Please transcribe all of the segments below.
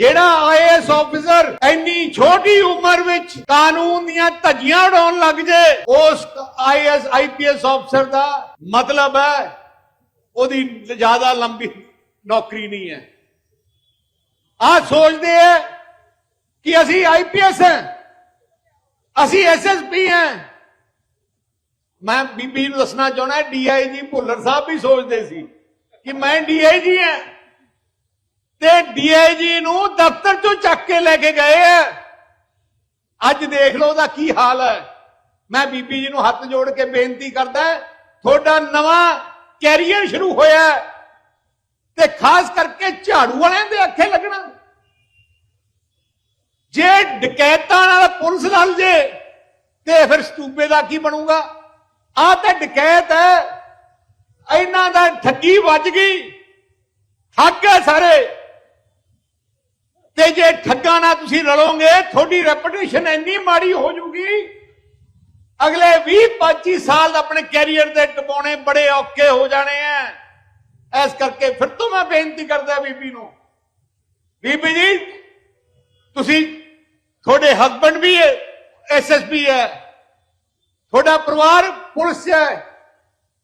ਜਿਹੜਾ is officer ਇੰਨੀ ਛੋਟੀ ਉਮਰ ਵਿੱਚ ਕਾਨੂੰਨ ਦੀਆਂ ਧੱਜੀਆਂ ਉਡਾਉਣ ਲੱਗ ਜੇ, ਉਸ ਆਈਐਸ ਆਈਪੀਐਸ ਅਫਸਰ ਦਾ ਮਤਲਬ ਹੈ, ਉਹਦੀ ਜ਼ਿਆਦਾ ਲੰਬੀ ਨੌਕਰੀ ਨਹੀਂ ਹੈ। ਆ ਸੋਚਦੇ ਹੈ ਕਿ ਅਸੀਂ ਆਈਪੀਐਸ ਹੈ, ਅਸੀਂ ਐਸਐਸਪੀ ਹੈ। ਮੈਂ ਬੀਬੀ ਨੂੰ ਦੱਸਣਾ ਚਾਹਣਾ ਡੀਆਈਜੀ ਭੁੱਲਰ ਸਾਹਿਬ ਵੀ ਸੋਚਦੇ ਸੀ ਕਿ ਮੈਂ ਡੀਆਈਜੀ ਹਾਂ। ਤੇ ਡੀਆਈਜੀ ਨੂੰ ਦਫ਼ਤਰ ਚੋਂ ਚੱਕ ਕੇ ਲੈ ਕੇ ਗਏ ਆ। ਅੱਜ ਦੇਖ ਲਓ ਉਹਦਾ ਕੀ ਹਾਲ ਹੈ। ਮੈਂ ਬੀਬੀ ਜੀ ਨੂੰ ਹੱਥ ਜੋੜ ਕੇ ਬੇਨਤੀ ਕਰਦਾ ਤੁਹਾਡਾ ਨਵਾਂ ਕੈਰੀਅਰ ਸ਼ੁਰੂ ਹੋਇਆ ਤੇ ਖਾਸ ਕਰਕੇ ਝਾੜੂ ਵਾਲਿਆਂ ਦੇ ਅੱਖੇ ਲੱਗਣਾ। ਜੇ ਡਕੈਤਾਂ ਨਾਲ ਪੁਲਿਸ ਲੜ ਜੇ, ਤੇ ਫਿਰ ਸਤੂਬੇ ਦਾ ਕੀ ਬਣੂਗਾ? ਆ ਤਾਂ ਡਕੈਤ ਹੈ। ਇਹਨਾਂ ਦਾ ਠੱਗੀ ਵੱਜ ਗਈ। ਠੱਗ ਹੈ ਸਾਰੇ। ਤੇ ਜੇ ਠੱਗਾਂ ਨਾਲ ਤੁਸੀਂ ਰਲੋਗੇ ਤੁਹਾਡੀ ਰੈਪੂਟੇਸ਼ਨ ਇੰਨੀ ਮਾੜੀ ਹੋ ਜੂਗੀ ਅਗਲੇ 20 25 ਸਾਲ ਆਪਣੇ ਕੈਰੀਅਰ ਦੇ ਟਪਾਉਣੇ ਬੜੇ ਔਖੇ ਹੋ ਜਾਣੇ ਆ। ਇਸ ਕਰਕੇ ਫਿਰ ਤੋਂ ਮੈਂ ਬੇਨਤੀ ਕਰਦਾ ਬੀਬੀ ਨੂੰ। ਬੀਬੀ ਜੀ, ਤੁਸੀਂ ਤੁਹਾਡੇ ਹਸਬੰਡ ਵੀ ਐਸਐਸਪੀ ਹੈ। ਤੁਹਾਡਾ ਪਰਿਵਾਰ ਪੁਲਿਸ ਹੈ।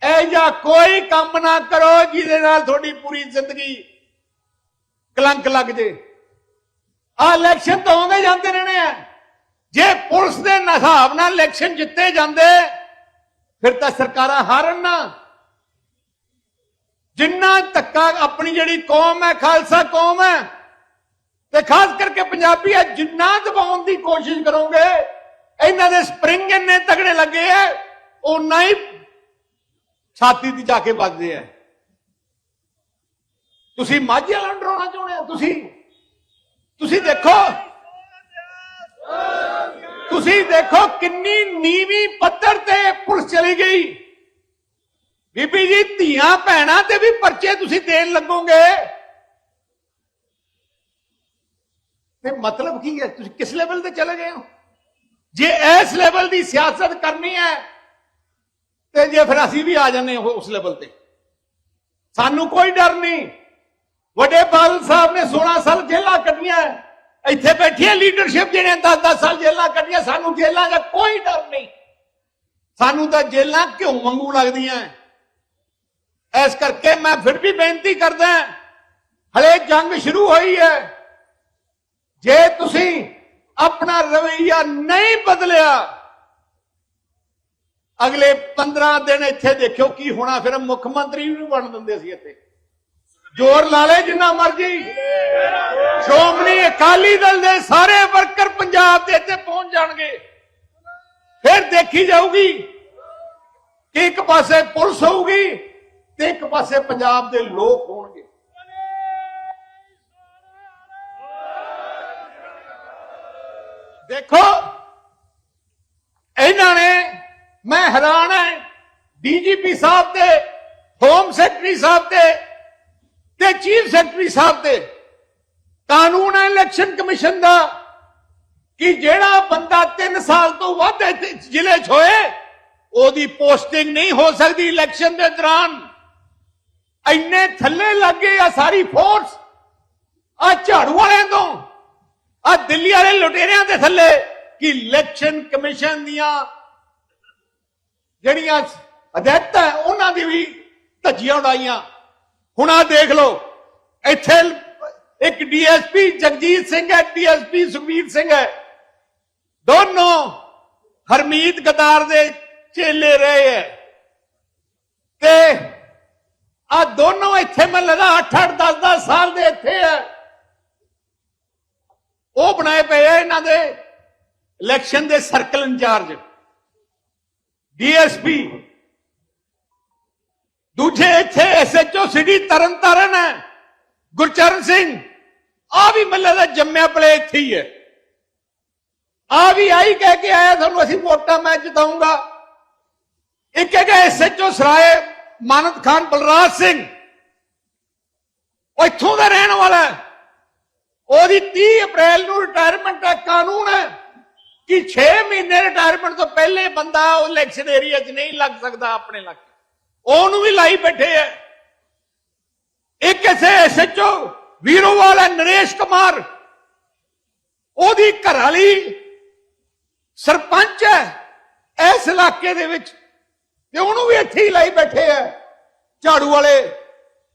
ਇਹ ਜਾਂ ਕੋਈ ਕੰਮ ਨਾ ਕਰੋ ਜਿਹਦੇ ਨਾਲ ਤੁਹਾਡੀ ਪੂਰੀ ਜ਼ਿੰਦਗੀ ਕਲੰਕ ਲੱਗ ਜੇ। ਆ ਇਲੈਕਸ਼ਨ ਤਾਂ ਆਉਂਦੇ ਜਾਂਦੇ ਰਹਿਣੇ ਆ। ਜੇ ਪੁਲਿਸ ਦੇ ਹਿਸਾਬ ਨਾਲ ਇਲੈਕਸ਼ਨ ਜਿੱਤੇ ਜਾਂਦੇ, ਫਿਰ ਤਾਂ ਸਰਕਾਰਾਂ ਹਾਰਨ ਨਾ। ਜਿੰਨਾ ਧੱਕਾ ਆਪਣੀ ਜਿਹੜੀ ਕੌਮ ਹੈ, ਖਾਲਸਾ ਕੌਮ ਹੈ, ਤੇ ਖਾਸ ਕਰਕੇ ਪੰਜਾਬੀ ਹੈ, ਜਿੰਨਾ ਦਬਾਉਣ ਦੀ ਕੋਸ਼ਿਸ਼ ਕਰੋਗੇ, ਇਹਨਾਂ ਦੇ ਸਪਰਿੰਗ ਇੰਨੇ ਤਗੜੇ ਲੱਗੇ ਆ ਉਨਾ ਹੀ ਛਾਤੀ ਦੀ ਜਾ ਕੇ ਵੱਜਦੇ ਆ। ਤੁਸੀਂ ਮਾਝੇ ਵਾਲਾ ਡਰਾਉਣਾ ਚਾਹੁੰਦੇ ਆ ਤੁਸੀਂ? ਤੁਸੀਂ ਦੇਖੋ। ਤੁਸੀਂ ਦੇਖੋ ਕਿੰਨੀ ਨੀਵੀਂ ਪੱਧਰ ਤੇ ਪੁਲਿਸ ਚਲੀ ਗਈ। ਬੀਬੀ ਜੀ, ਧੀਆਂ ਭੈਣਾਂ ਤੇ ਵੀ ਪਰਚੇ ਤੁਸੀਂ ਦੇਣ ਲੱਗੋਗੇ। ਤੇ ਮਤਲਬ ਕੀ ਹੈ? ਤੁਸੀਂ ਕਿਸ ਲੈਵਲ ਤੇ ਚਲੇ ਗਏ ਹੋ? ਜੇ ਇਸ ਲੈਵਲ ਦੀ ਸਿਆਸਤ ਕਰਨੀ ਹੈ, ਤੇ ਜੇ ਫਿਰ ਅਸੀਂ ਵੀ ਆ ਜਾਂਦੇ ਹਾਂ ਉਸ ਲੈਵਲ ਤੇ। ਸਾਨੂੰ ਕੋਈ ਡਰ ਨਹੀਂ। ਵੱਡੇ ਬਾਦਲ ਸਾਹਿਬ ਨੇ 16 ਸਾਲ ਜੇਲਾਂ ਕੱਟੀਆਂ ਇੱਥੇ ਬੈਠੀ ਹੈ ਲੀਡਰਸ਼ਿਪ ਜਿਹਨੇ 10-10 ਸਾਲ ਜੇਲਾਂ ਕੱਟੀਆਂ ਸਾਨੂੰ ਜੇਲਾਂ ਦਾ ਕੋਈ ਡਰ ਨਹੀਂ। ਸਾਨੂੰ ਤਾਂ ਜੇਲਾਂ ਕਿਉਂ ਵਾਂਗੂ ਲੱਗਦੀਆਂ। ਇਸ ਕਰਕੇ ਮੈਂ ਫਿਰ ਵੀ ਬੇਨਤੀ ਕਰਦਾ ਹਲੇ ਜੰਗ ਸ਼ੁਰੂ ਹੋਈ ਹੈ। ਜੇ ਤੁਸੀਂ ਆਪਣਾ ਰਵਈਆ ਨਹੀਂ ਬਦਲਿਆ, ਅਗਲੇ 15 ਦਿਨ ਇੱਥੇ ਦੇਖਿਓ ਕੀ ਹੋਣਾ, ਫਿਰ ਮੁੱਖ ਮੰਤਰੀ ਵੀ ਬਣ ਦਿੰਦੇ ਸੀ ਇੱਥੇ। ਜ਼ੋਰ ਲਾ ਲੈ ਜਿੰਨਾ ਮਰਜ਼ੀ। ਸ਼੍ਰੋਮਣੀ ਅਕਾਲੀ ਦਲ ਦੇ ਸਾਰੇ ਵਰਕਰ ਪੰਜਾਬ ਦੇ ਇੱਥੇ ਪਹੁੰਚ ਜਾਣਗੇ। ਫਿਰ ਦੇਖੀ ਜਾਊਗੀ ਕਿ ਇੱਕ ਪਾਸੇ ਪੁਲਿਸ ਹੋਊਗੀ ਤੇ ਇੱਕ ਪਾਸੇ ਪੰਜਾਬ ਦੇ ਲੋਕ ਹੋਣਗੇ। ਦੇਖੋ, ਇਹਨਾਂ ਨੇ, ਮੈਂ ਹੈਰਾਨ ਹੈ, ਡੀਜੀਪੀ ਸਾਹਿਬ ਤੇ, ਹੋਮ ਸੈਕਟਰੀ ਸਾਹਿਬ ਤੇ ਤੇ ਚੀਫ ਸੈਕਟਰੀ ਸਾਹਿਬ ਤੇ ਕਾਨੂੰਨ ਹੈ ਇਲੈਕਸ਼ਨ ਕਮਿਸ਼ਨ ਦਾ ਕਿ ਜਿਹੜਾ ਬੰਦਾ 3 ਸਾਲ ਤੋਂ ਵੱਧ ਜ਼ਿਲ੍ਹੇ 'ਚ ਹੋਏ, ਉਹਦੀ ਪੋਸਟਿੰਗ ਨਹੀਂ ਹੋ ਸਕਦੀ ਇਲੈਕਸ਼ਨ ਦੇ ਦੌਰਾਨ। ਇੰਨੇ ਥੱਲੇ ਲੱਗੇ ਆ ਸਾਰੀ ਫੋਰਸ, ਆ ਝਾੜੂ ਵਾਲਿਆਂ ਤੋਂ, ਆ ਦਿੱਲੀ ਵਾਲੇ ਲੁਟੇਰਿਆਂ ਦੇ ਥੱਲੇ ਕਿ ਇਲੈਕਸ਼ਨ ਕਮਿਸ਼ਨ ਦੀਆਂ ਜਿਹੜੀਆਂ ਹਦਾਇਤਾਂ ਉਹਨਾਂ ਦੀ ਵੀ ਧੱਜੀਆਂ ਉਡਾਈਆਂ। ਹੁਣ ਆ ਦੇਖ ਲਓ, ਇੱਥੇ ਇੱਕ ਡੀਐਸਪੀ ਜਗਜੀਤ ਸਿੰਘ ਹੈ, ਡੀਐਸਪੀ ਸੁਖਬੀਰ ਸਿੰਘ ਹੈ। ਦੋਨੋਂ ਹਰਮੀਤ ਗਦਾਰ ਦੇ ਚੇਲੇ ਰਹੇ ਹੈ। ਤੇ ਆ ਦੋਨੋਂ ਇੱਥੇ ਮੈਂ ਲਗਾ 8 8 10 10 ਸਾਲ ਦੇ ਇੱਥੇ ਹੈ। ਉਹ ਬਣਾਏ ਪਏ ਆ ਇਹਨਾਂ ਦੇ ਇਲੈਕਸ਼ਨ ਦੇ ਸਰਕਲ ਇੰਚਾਰਜ, ਡੀਐਸਪੀ। ਦੂਜੇ ਇੱਥੇ ਐਸਐਚਓ ਸਿਟੀ ਤਰਨਤਾਰਨ ਹੈ। ਗੁਰਚਰਨ ਸਿੰਘ, ਆ ਵੀ ਮੱਲੇ ਦਾ ਜੰਮਿਆ ਪਲੇ ਇੱਥੇ ਹੀ ਹੈ। ਆ ਵੀ ਆਈ ਕਹਿ ਕੇ ਆਇਆ ਤੁਹਾਨੂੰ ਅਸੀਂ ਵੋਟਾਂ ਮੈਂ ਜਿਤਾਉਂਗਾ। ਇੱਕ ਹੈਗਾ ਐਸਐਚਓ ਸਰਾਏ, ਮਾਨਤ ਖਾਨ, ਬਲਰਾਜ ਸਿੰਘ। ਉਹ ਇੱਥੋਂ ਦਾ ਰਹਿਣ ਵਾਲਾ ਹੈ। ਉਹਦੀ 30 ਅਪ੍ਰੈਲ ਨੂੰ ਰਿਟਾਇਰਮੈਂਟ ਦਾ ਕਾਨੂੰਨ ਹੈ ਕਿ 6 ਮਹੀਨੇ ਰਿਟਾਇਰਮੈਂਟ ਤੋਂ ਪਹਿਲੇ ਬੰਦਾ ਉਹ ਇਲੈਕਸ਼ਨ ਏਰੀਆ 'ਚ ਨਹੀਂ ਲੱਗ ਸਕਦਾ ਆਪਣੇ ਇਲਾਕੇ। ਉਹਨੂੰ ਵੀ ਲਾਈ ਬੈਠੇ ਐ। ਇੱਕ ਐਸੇ ਐਸਐਚਓ ਵੀਰੋਵਾਲ ਹੈ ਨਰੇਸ਼ ਕੁਮਾਰ। ਉਹਦੀ ਘਰ ਵਾਲੀ ਸਰਪੰਚ ਹੈ ਇਸ ਇਲਾਕੇ ਦੇ ਵਿੱਚ। ਤੇ ਉਹਨੂੰ ਵੀ ਇੱਥੇ ਹੀ ਲਾਈ ਬੈਠੇ ਆ ਝਾੜੂ ਵਾਲੇ,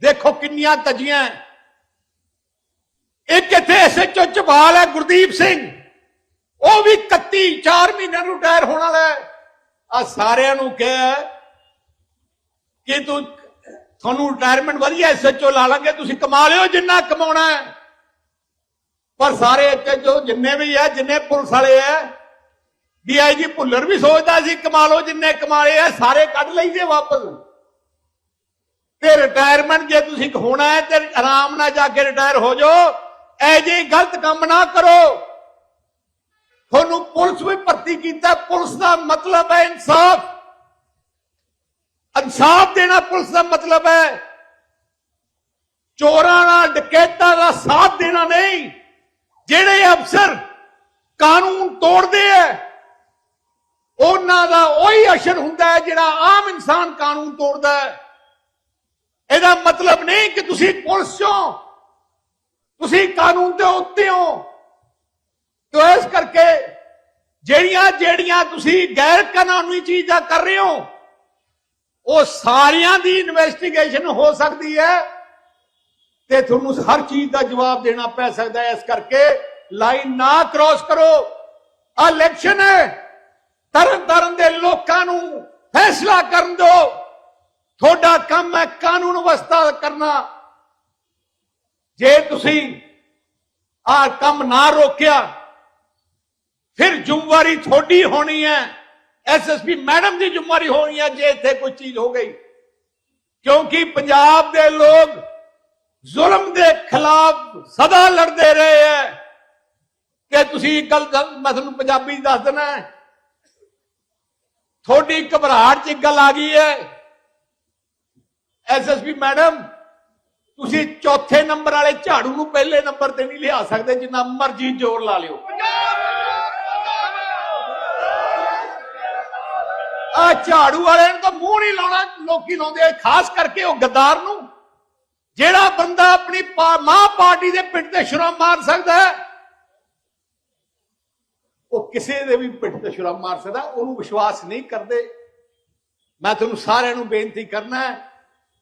ਦੇਖੋ ਕਿੰਨੀਆਂ ਤਜੀਆਂ ਇੱਕ ਇੱਥੇ ਐਸਐਚਓ ਚਬਾਲ ਹੈ ਗੁਰਦੀਪ ਸਿੰਘ। ਉਹ ਵੀ 31 4 ਮਹੀਨਿਆਂ ਨੂੰ ਰਿਟਾਇਰ ਹੋਣ ਵਾਲਾ ਹੈ ਆ ਸਾਰਿਆਂ ਨੂੰ ਕਿਹਾ ਕਿ ਤੂੰ ਤੁਹਾਨੂੰ ਰਿਟਾਇਰਮੈਂਟ ਵਧੀਆ ਐਸਐਚਓ ਲਾ ਲਾਂਗੇ, ਤੁਸੀਂ ਕਮਾ ਲਿਓ ਜਿੰਨਾ ਕਮਾਉਣਾ ਹੈ। ਪਰ ਸਾਰੇ ਇੱਥੇ ਜਿੰਨੇ ਵੀ ਆ, ਜਿੰਨੇ ਪੁਲਿਸ ਵਾਲੇ ਆ ਡੀਆਈਜੀ ਭੁੱਲਰ ਵੀ ਸੋਚਦਾ ਸੀ, ਕਮਾ ਲਓ ਜਿੰਨੇ ਕਮਾਲੇ ਆ, ਸਾਰੇ ਕੱਢ ਲਈਦੇ ਵਾਪਸ। ਤੇ ਰਿਟਾਇਰਮੈਂਟ ਜੇ ਤੁਸੀਂ ਹੋਣਾ ਹੈ, ਤੇ ਆਰਾਮ ਨਾਲ ਜਾ ਕੇ ਰਿਟਾਇਰ ਹੋ ਜਾਓ। ਐ ਜੇ ਗਲਤ ਕੰਮ ਨਾ ਕਰੋ। ਤੁਹਾਨੂੰ ਪੁਲਿਸ ਵੀ ਭਰਤੀ ਕੀਤਾ। ਪੁਲਿਸ ਦਾ ਮਤਲਬ ਹੈ ਇਨਸਾਫ। ਇਨਸਾਫ ਦੇਣਾ ਪੁਲਿਸ ਦਾ ਮਤਲਬ ਹੈ। ਚੋਰਾਂ ਨਾਲ ਡਕੈਤਾਂ ਦਾ ਸਾਥ ਦੇਣਾ ਨਹੀਂ। ਜਿਹੜੇ ਅਫਸਰ ਕਾਨੂੰਨ ਤੋੜਦੇ ਐ, ਉਹਨਾਂ ਦਾ ਉਹੀ ਅਸਰ ਹੁੰਦਾ ਹੈ ਜਿਹੜਾ ਆਮ ਇਨਸਾਨ ਕਾਨੂੰਨ ਤੋੜਦਾ ਹੈ। ਇਹਦਾ ਮਤਲਬ ਨਹੀਂ ਕਿ ਤੁਸੀਂ ਪੁਲਿਸ ਚੋਂ, ਤੁਸੀਂ ਕਾਨੂੰਨ ਦੇ ਉੱਤੇ ਹੋ। ਤੋ ਇਸ ਕਰਕੇ ਜਿਹੜੀਆਂ ਜਿਹੜੀਆਂ ਤੁਸੀਂ ਗੈਰ ਕਾਨੂੰਨੀ ਚੀਜ਼ਾਂ ਕਰ ਰਹੇ ਹੋ ਉਹ ਸਾਰਿਆਂ ਦੀ ਇਨਵੈਸਟੀਗੇਸ਼ਨ ਹੋ ਸਕਦੀ ਹੈ ਤੇ ਤੁਹਾਨੂੰ ਹਰ ਚੀਜ਼ ਦਾ ਜਵਾਬ ਦੇਣਾ ਪੈ ਸਕਦਾ ਹੈ। ਇਸ ਕਰਕੇ ਲਾਈਨ ਨਾ ਕ੍ਰਾਸ ਕਰੋ। ਆ ਇਲੈਕਸ਼ਨ ਹੈ। ਤਰਨ ਤਰਨ ਦੇ ਲੋਕਾਂ ਨੂੰ ਫੈਸਲਾ ਕਰਨ ਦਿਓ। ਤੁਹਾਡਾ ਕੰਮ ਹੈ ਕਾਨੂੰਨ ਵਿਵਸਥਾ ਕਰਨਾ। ਜੇ ਤੁਸੀਂ ਆ ਕੰਮ ਨਾ ਰੋਕਿਆ, ਫਿਰ ਜ਼ਿੰਮੇਵਾਰੀ ਤੁਹਾਡੀ ਹੋਣੀ ਹੈ। ਐਸਐਸਪੀ ਮੈਡਮ ਦੀ ਜ਼ਿੰਮੇਵਾਰੀ ਹੋਣੀ ਹੈ ਜੇ ਇੱਥੇ ਕੋਈ ਚੀਜ਼ ਹੋ ਗਈ। ਕਿਉਂਕਿ ਪੰਜਾਬ ਦੇ ਲੋਕ ਜ਼ੁਲਮ ਦੇ ਖਿਲਾਫ ਸਦਾ ਲੜਦੇ ਰਹੇ ਹੈ ਕਿ ਤੁਸੀਂ ਇੱਕ ਗੱਲ ਮੈਂ ਤੁਹਾਨੂੰ ਪੰਜਾਬੀ ਦੱਸ ਦੇਣਾ ਹੈ। ਤੁਹਾਡੀ ਘਬਰਾਹਟ 'ਚ ਇੱਕ ਗੱਲ ਆ ਗਈ ਹੈ ਐਸਐਸਪੀ ਮੈਡਮ, ਤੁਸੀਂ ਚੌਥੇ ਨੰਬਰ ਵਾਲੇ ਝਾੜੂ ਨੂੰ ਪਹਿਲੇ ਨੰਬਰ ਤੇ ਨਹੀਂ ਲਿਆ ਸਕਦੇ, ਜਿੰਨਾ ਮਰਜ਼ੀ ਜ਼ੋਰ ਲਾ ਲਿਓ। ਆ ਝਾੜੂ ਵਾਲਿਆਂ ਨੂੰ ਤਾਂ ਮੂੰਹ ਨਹੀਂ ਲਾਉਣਾ, ਲੋਕੀ ਲਾਉਂਦੇ ਆ। ਖਾਸ ਕਰਕੇ ਉਹ ਗੱਦਾਰ ਨੂੰ। ਜਿਹੜਾ ਬੰਦਾ ਆਪਣੀ ਮਾਂ ਪਾਰਟੀ ਦੇ ਪਿੰਡ ਤੇ ਸ਼ੁਰਾ ਮਾਰ ਸਕਦਾ ਹੈ, ਉਹ ਕਿਸੇ ਦੇ ਵੀ ਪਿੰਡ ਤੇ ਸ਼ੁਰਾ ਮਾਰ ਸਕਦਾ, ਉਹਨੂੰ ਵਿਸ਼ਵਾਸ ਨਹੀਂ ਕਰਦੇ। ਮੈਂ ਤੁਹਾਨੂੰ ਸਾਰਿਆਂ ਨੂੰ ਬੇਨਤੀ ਕਰਨਾ ਹੈ,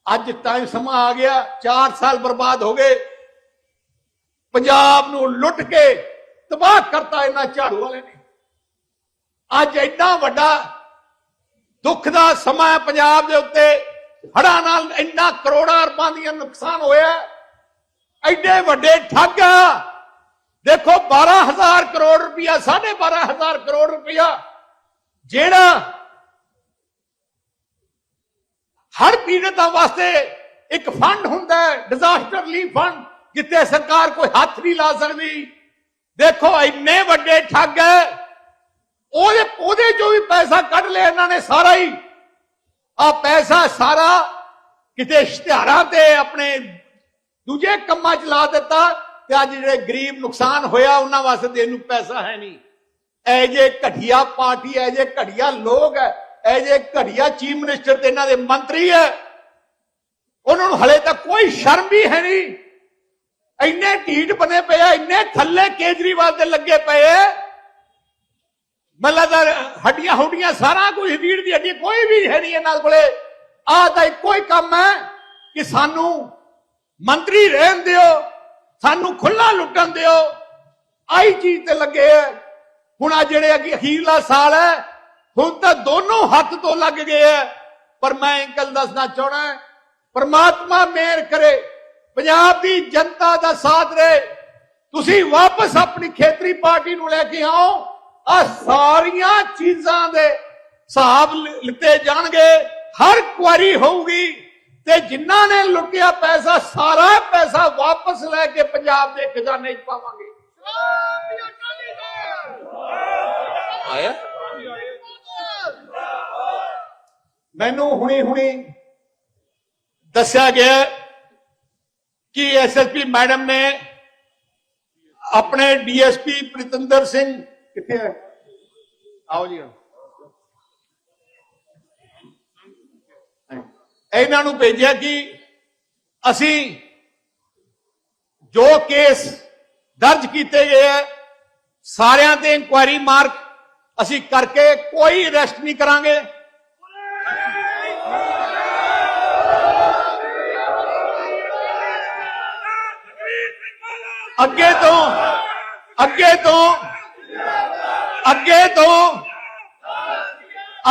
ਅੱਜ ਟਾਈਮ ਸਮਾਂ ਆ ਗਿਆ 4 ਸਾਲ ਬਰਬਾਦ ਹੋ ਗਏ। ਪੰਜਾਬ ਨੂੰ ਲੁੱਟ ਕੇ ਤਬਾਹ ਕਰਤਾ ਇਹਨਾਂ ਝਾੜੂ ਵਾਲੇ ਨੇ। ਅੱਜ ਐਡਾ ਵੱਡਾ ਦੁੱਖ ਦਾ ਸਮਾਂ ਪੰਜਾਬ ਦੇ ਉੱਤੇ। ਹੜ੍ਹਾਂ ਨਾਲ ਇੰਨਾ ਕਰੋੜਾਂ ਅਰਬਾਂ ਦੀਆਂ ਨੁਕਸਾਨ ਹੋਇਆ ਐਡੇ ਵੱਡੇ ਠੱਗ ਦੇਖੋ 12000 ਕਰੋੜ ਰੁਪਇਆ 12500 ਕਰੋੜ ਰੁਪਇਆ, ਜਿਹੜਾ ਹਰ ਪੀੜਤਾਂ ਵਾਸਤੇ ਇੱਕ ਫੰਡ ਹੁੰਦਾ ਹੈ ਡਿਜ਼ਾਸਟਰ ਰਿਲੀਫ ਫੰਡ ਜਿੱਤੇ ਸਰਕਾਰ ਕੋਈ ਹੱਥ ਨਹੀਂ ਲਾ ਸਕਦੀ। ਦੇਖੋ, ਇੰਨੇ ਵੱਡੇ ਠੱਗ ਹੈ। ਪੈਸਾ ਕੱਢ ਲਿਆ ਇਹਨਾਂ ਨੇ ਸਾਰਾ ਹੀ। ਆ ਪੈਸਾ ਸਾਰਾ ਕਿਤੇ ਇਸ਼ਤਿਹਾਰਾਂ ਤੇ ਆਪਣੇ ਦੂਜੇ ਕੰਮਾਂ 'ਚ ਲਾ ਦਿੱਤਾ ਤੇ ਅੱਜ ਜਿਹੜੇ ਗਰੀਬ ਨੁਕਸਾਨ ਹੋਇਆ, ਉਹਨਾਂ ਵਾਸਤੇ ਦੇਣ ਨੂੰ ਪੈਸਾ ਹੈ ਨਹੀਂ। ਐ ਜੇ ਘਟੀਆ ਪਾਰਟੀ ਐ ਜੇ ਘਟੀਆ ਲੋਕ ਐ ਐ ਜੇ ਘਟੀਆ ਚੀਫ ਮਿਨਿਸਟਰ ਤੇ ਇਹਨਾਂ ਦੇ ਮੰਤਰੀ ਐ ਉਹਨਾਂ ਨੂੰ ਹਲੇ ਤੱਕ ਕੋਈ ਸ਼ਰਮ ਵੀ ਹੈ ਨਹੀਂ। ਇੰਨੇ ਢੀਠ ਬਣੇ ਪਏ ਆ, ਇੰਨੇ ਥੱਲੇ ਕੇਜਰੀਵਾਲ ਦੇ ਲੱਗੇ ਪਏ ਐ ਮੱਲਾ ਦਾ ਹੱਡੀਆਂ ਹੁੱਡੀਆਂ ਸਾਰਾ ਕੁਝ ਰੀੜ ਦੀ ਹੱਡੀ, ਕੋਈ ਵੀ ਹੈ ਨਹੀਂ ਇਹਨਾਂ ਕੋਲੇ। ਆਹ ਤਾਂ ਇੱਕੋ ਹੀ ਕੰਮ ਹੈ ਕਿ ਸਾਨੂੰ ਮੰਤਰੀ ਰਹਿਣ ਦਿਓ, ਸਾਨੂੰ ਖੁੱਲਾ ਲੁੱਟਣ ਦਿਓ। ਆਈ ਚੀਜ਼ ਤੇ ਲੱਗੇ ਹੈ। ਹੁਣ ਆ ਜਿਹੜੇ ਅੱਗੇ ਅਖੀਰਲਾ ਸਾਲ ਹੈ, ਹੁਣ ਤਾਂ ਦੋਨੋਂ ਹੱਥ ਤੋਂ ਲੱਗ ਗਏ ਹੈ। ਪਰ ਮੈਂ ਇੱਕ ਗੱਲ ਦੱਸਣਾ ਚਾਹਣਾ ਪਰਮਾਤਮਾ ਮਿਹਰ ਕਰੇ, ਪੰਜਾਬ ਦੀ ਜਨਤਾ ਦਾ ਸਾਥ ਰਹੇ ਤੁਸੀਂ ਵਾਪਸ ਆਪਣੀ ਖੇਤਰੀ ਪਾਰਟੀ ਨੂੰ ਲੈ ਕੇ ਆਓ ਆ ਸਾਰੀਆਂ ਚੀਜ਼ਾਂ ਦੇ ਹਿਸਾਬ ਲਿੱਤੇ ਜਾਣਗੇ, ਹਰ ਕੁਆਰੀ ਹੋਊਗੀ। ਤੇ ਜਿਨ੍ਹਾਂ ਨੇ ਲੁੱਟਿਆ ਪੈਸਾ, ਸਾਰਾ ਪੈਸਾ ਵਾਪਸ ਲੈ ਕੇ ਪੰਜਾਬ ਦੇ ਖਜ਼ਾਨੇ 'ਚ ਪਾਵਾਂਗੇ। ਆਇਆ? ਮੈਨੂੰ ਹੁਣੀ ਹੁਣੀ ਦੱਸਿਆ ਗਿਆ ਕਿ ਐਸਐਸਪੀ ਮੈਡਮ ਨੇ ਆਪਣੇ ਡੀਐਸਪੀ ਪ੍ਰਿਤੰਦਰ ਸਿੰਘ ਕਿੱਥੇ ਹੈ? ਆਓ ਜੀ। ਇਹਨਾਂ ਨੂੰ ਭੇਜਿਆ ਕਿ ਅਸੀਂ ਜੋ ਕੇਸ ਦਰਜ ਕੀਤੇ ਗਏ ਹੈ, ਸਾਰਿਆਂ ਤੇ ਇਨਕੁਆਇਰੀ ਮਾਰਕ ਅਸੀਂ ਕਰਕੇ ਕੋਈ ਅਰੈਸਟ ਨਹੀਂ ਕਰਾਂਗੇ। ਅੱਗੇ ਤੋਂ ਅੱਗੇ ਤੋਂ ਅੱਗੇ ਤੋਂ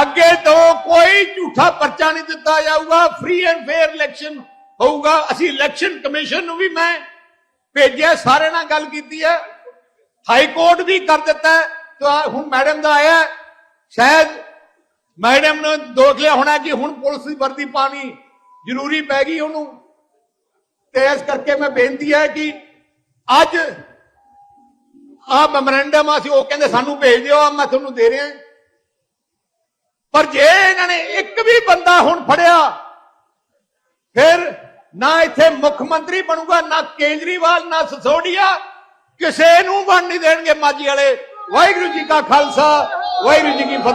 ਅੱਗੇ ਤੋਂ ਕੋਈ ਝੂਠਾ ਪਰਚਾ ਨਹੀਂ ਦਿੱਤਾ ਜਾਊਗਾ ਫ੍ਰੀ ਐਂਡ ਫੇਅਰ ਇਲੈਕਸ਼ਨ ਹੋਊਗਾ। ਅਸੀਂ ਇਲੈਕਸ਼ਨ ਕਮਿਸ਼ਨ ਨੂੰ ਵੀ ਮੈਂ ਭੇਜਿਆ ਸਾਰੇ ਨਾਲ ਗੱਲ ਕੀਤੀ ਹੈ। ਹਾਈ ਕੋਰਟ ਵੀ ਕਰ ਦਿੱਤਾ ਤਾਂ ਹੁਣ ਮੈਡਮ ਦਾ ਆਇਆ ਸ਼ਾਇਦ ਮੈਡਮ ਨੇ ਦੋਖ ਲਿਆ ਹੋਣਾ ਕਿ ਹੁਣ ਪੁਲਿਸ ਦੀ ਵਰਦੀ ਪਾਣੀ ਜ਼ਰੂਰੀ ਪੈ ਗਈ ਉਹਨੂੰ। ਤੇ ਇਸ ਕਰਕੇ ਮੈਂ ਬੇਨਤੀ ਹੈ ਕਿ ਅੱਜ ਆ ਮੈਮੋਰੈਂਡਮ ਅਸੀਂ ਉਹ ਕਹਿੰਦੇ ਸਾਨੂੰ ਭੇਜ ਦਿਓ ਆ ਮੈਂ ਤੁਹਾਨੂੰ ਦੇ ਰਿਹਾ। ਪਰ ਜੇ ਇਹਨਾਂ ਨੇ ਇੱਕ ਵੀ ਬੰਦਾ ਹੁਣ ਫੜਿਆ, ਫਿਰ ਨਾ ਇੱਥੇ ਮੁੱਖ ਮੰਤਰੀ ਬਣੂਗਾ, ਨਾ ਕੇਜਰੀਵਾਲ, ਨਾ ਸਸੋਡੀਆ, ਕਿਸੇ ਨੂੰ ਬਣ ਨਹੀਂ ਦੇਣਗੇ ਮਾਜੀ ਵਾਲੇ। ਵਾਹਿਗੁਰੂ ਜੀ ਕਾ ਖਾਲਸਾ, ਵਾਹਿਗੁਰੂ ਜੀ ਕੀ ਫਤਿਹ।